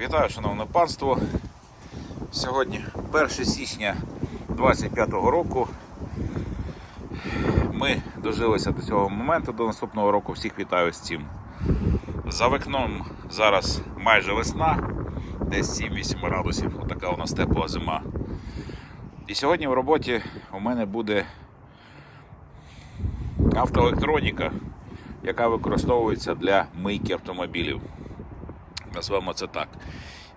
Вітаю, шановне панство. Сьогодні 1 січня 25-го року. Ми дожилися до цього моменту, до наступного року. Всіх вітаю з цим. За вікном зараз майже весна, десь 7-8 градусів. Отака у нас тепла зима. І сьогодні в роботі у мене буде автоелектроніка, яка використовується для мийки автомобілів. Назвемо це так.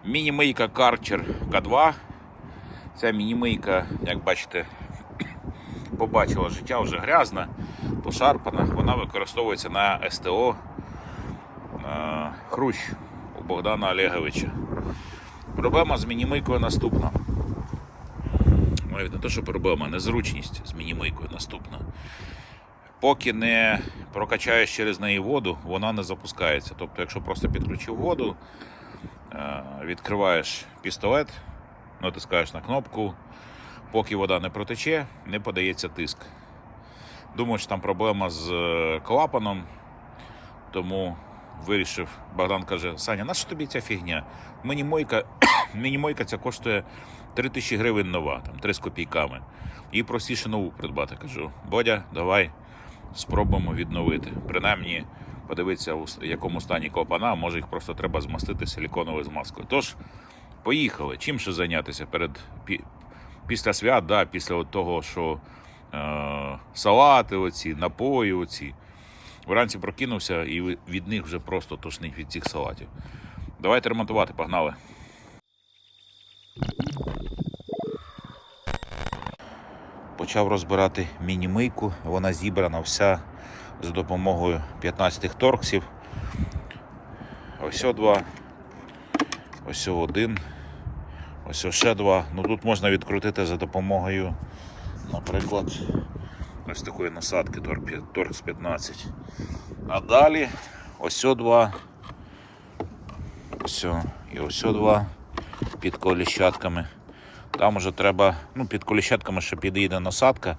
Міні-мийка Karcher K2. Ця міні-мийка, як бачите, побачила життя вже грязна, пошарпана. Вона використовується на СТО е, Хрущ у Богдана Олеговича. Проблема з мінімийкою наступна. Навіть не те, що проблема, незручність з мінімийкою наступна. Поки не прокачаєш через неї воду, вона не запускається. Тобто, якщо просто підключив воду, е, відкриваєш пістолет, натискаєш на кнопку, поки вода не протече, не подається тиск. Думаю, що там проблема з е, клапаном, тому вирішив, Богдан каже, Саня, на що тобі ця фігня? Мінімойка, мінімойка ця коштує 3 тисячі гривень нова, там 3 з копійками. І простіше нову придбати. Кажу, Бодя, давай спробуємо відновити. Принаймні, подивитися, с- якому стані клапана, може їх просто треба змастити силіконовою змазкою. Тож, поїхали. Чим ще зайнятися перед пі- після свят, да, після того, що е, салати, оці, напої, оці. Вранці прокинувся і від них вже просто тошнить від цих салатів. Давайте ремонтувати, погнали. Почав розбирати міні-мийку. Вона зібрана вся за допомогою 15 торксів. Ось два. Ось один. Ось ще два. Ну тут можна відкрутити за допомогою, наприклад, ось такої насадки Торкс 15. А далі ось два. Ось і ось два під коліщатками. Там уже треба, ну під коліщатками ще підійде насадка,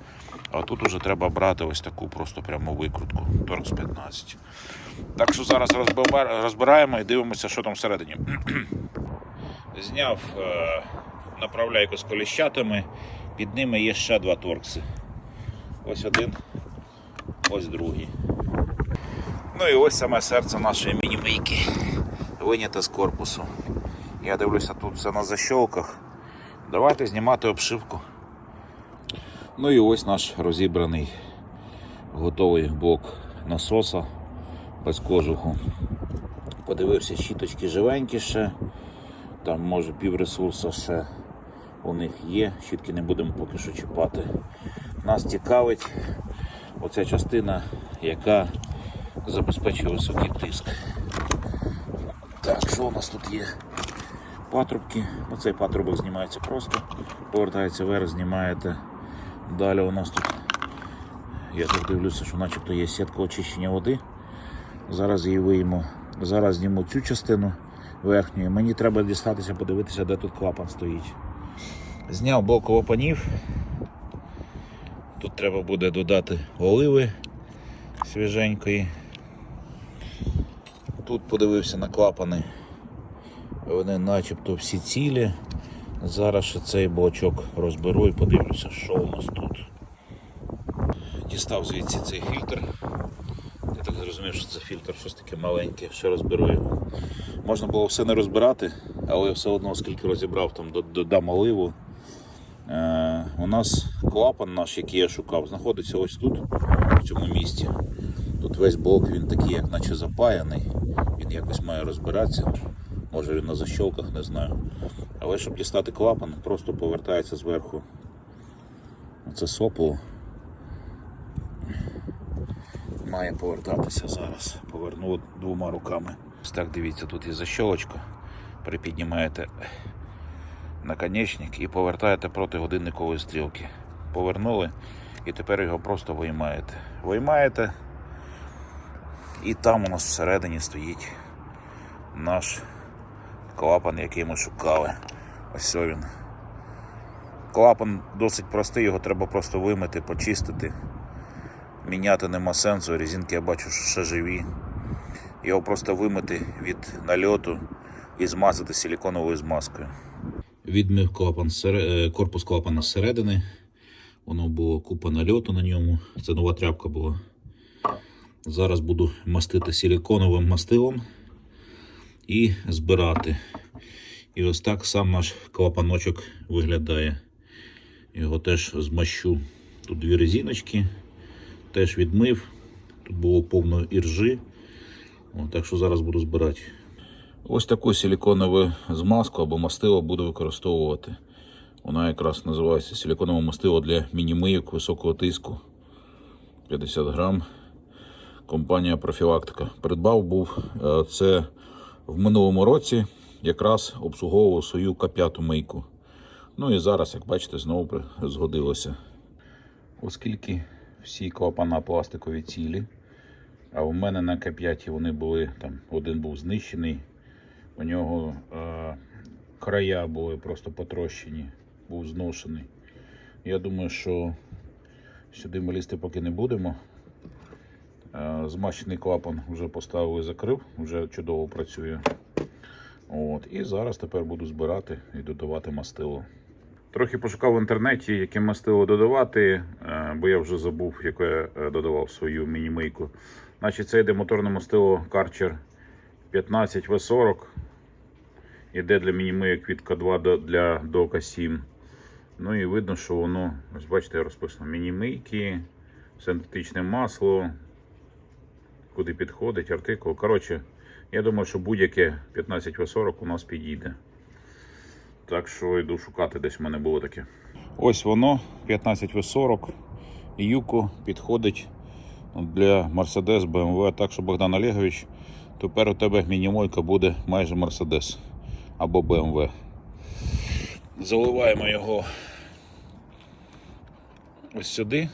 а тут уже треба брати ось таку просто пряму викрутку. Торкс 15. Так що зараз розбираємо і дивимося, що там всередині. Зняв е, направляйку з коліщатами, під ними є ще два торкси. Ось один, ось другий. Ну і ось саме серце нашої мінімийки. Винято з корпусу. Я дивлюся, тут все на защолках. Давайте знімати обшивку. Ну і ось наш розібраний готовий блок насоса без кожуху. Подивився, щіточки живенькі ще. Там може пів ресурсу ще у них є. Щітки не будемо поки що чіпати. Нас цікавить оця частина, яка забезпечує високий тиск. Так, що у нас тут є? Патрубки. Оцей патрубок знімається просто, повертається вверх, знімаєте. Далі у нас тут, я так дивлюся, що начебто є сітка очищення води. Зараз її вийму. Зараз зніму цю частину верхньої. Мені треба дістатися, подивитися, де тут клапан стоїть. Зняв блок клапанів. Тут треба буде додати оливи свіженької. Тут подивився на клапани. Вони начебто всі цілі. Зараз ще цей блочок розберу і подивлюся, що у нас тут. Дістав звідси цей фільтр. Я так зрозумів, що це фільтр щось таке маленьке, ще розберу його. Можна було все не розбирати, але все одно, оскільки розібрав, там до- додам оливу. Е, у нас клапан наш, який я шукав, знаходиться ось тут, в цьому місці. Тут весь блок він такий, як наче запаяний. Він якось має розбиратися. Може він на защолках, не знаю. Але щоб дістати клапан, просто повертається зверху. Оце сопло. Має повертатися зараз. Поверну двома руками. Ось так дивіться, тут є защолочка. Припіднімаєте наконечник і повертаєте проти годинникової стрілки. Повернули і тепер його просто виймаєте. Виймаєте, і там у нас всередині стоїть наш клапан, який ми шукали. Ось він. Клапан досить простий, його треба просто вимити, почистити. Міняти нема сенсу, резинки я бачу, що ще живі. Його просто вимити від нальоту і змазати силіконовою змазкою. Відмив клапан е, корпус клапана зсередини. Воно було купа нальоту на ньому. Це нова тряпка була. Зараз буду мастити силіконовим мастилом і збирати. І ось так сам наш клапаночок виглядає. Його теж змащу. Тут дві резиночки, теж відмив. Тут було повно іржи. Так що зараз буду збирати. Ось таку силіконову змазку або мастило буду використовувати. Вона якраз називається силіконове мастило для міні-мийок високого тиску. 50 грам. Компанія Профілактика. Придбав був е, це в минулому році, якраз обслуговував свою К5 мийку. Ну і зараз, як бачите, знову згодилося. Оскільки всі клапана пластикові цілі, а у мене на К5 вони були там, один був знищений, у нього е, края були просто потрощені, був зношений. Я думаю, що сюди ми лізти поки не будемо. Е, Змащений клапан вже і закрив, вже чудово працює. От, і зараз тепер буду збирати і додавати мастило. Трохи пошукав в інтернеті, яке мастило додавати, е, бо я вже забув, яке я е, додавав свою мінімийку. Значить, це йде моторне мастило Karcher 15V40. Іде для мінімийок від К2 до, для, до К7. Ну і видно, що воно, ось бачите, розписано мінімийки, синтетичне масло, куди підходить артикул. Коротше, я думаю, що будь-яке 15В40 у нас підійде. Так що йду шукати, десь в мене було таке. Ось воно, 15В40. Юко підходить для Mercedes, BMW. Так що Богдан Олегович, тепер у тебе мінімойка буде майже Mercedes або BMW. Заливаємо його ось сюди,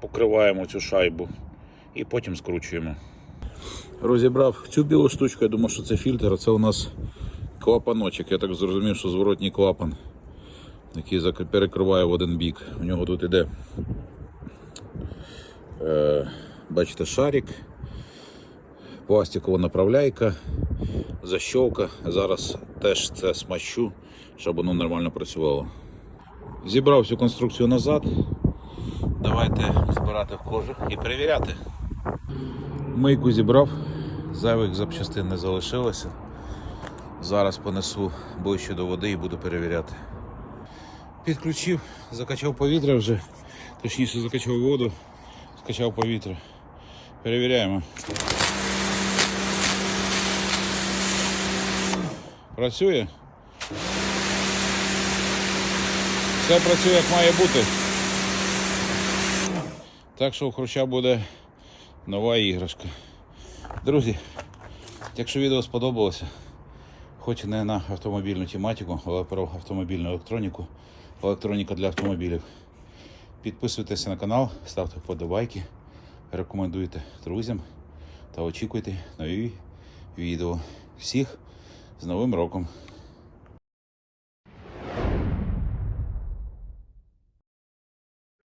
покриваємо цю шайбу і потім скручуємо. Розібрав цю білу штучку, я думав, що це фільтр, а це у нас клапаночок. Я так зрозумів, що зворотній клапан, який перекриває в один бік. У нього тут іде, е, бачите, шарик, пластикова направляйка, защолка. Зараз теж це смащу, щоб воно нормально працювало. Зібрав всю конструкцію назад. Давайте збирати в кожух і перевіряти. Мийку зібрав, зайвих запчастин не залишилося. Зараз понесу ближче до води і буду перевіряти. Підключив, закачав повітря вже, точніше закачав воду, скачав повітря. Перевіряємо. Працює? Все працює як має бути. Так що у Хруща буде нова іграшка. Друзі, якщо відео сподобалося, хоч не на автомобільну тематику, але про автомобільну електроніку, електроніка для автомобілів. Підписуйтесь на канал, ставте вподобайки, рекомендуйте друзям та очікуйте нові відео. Всіх з Новим роком!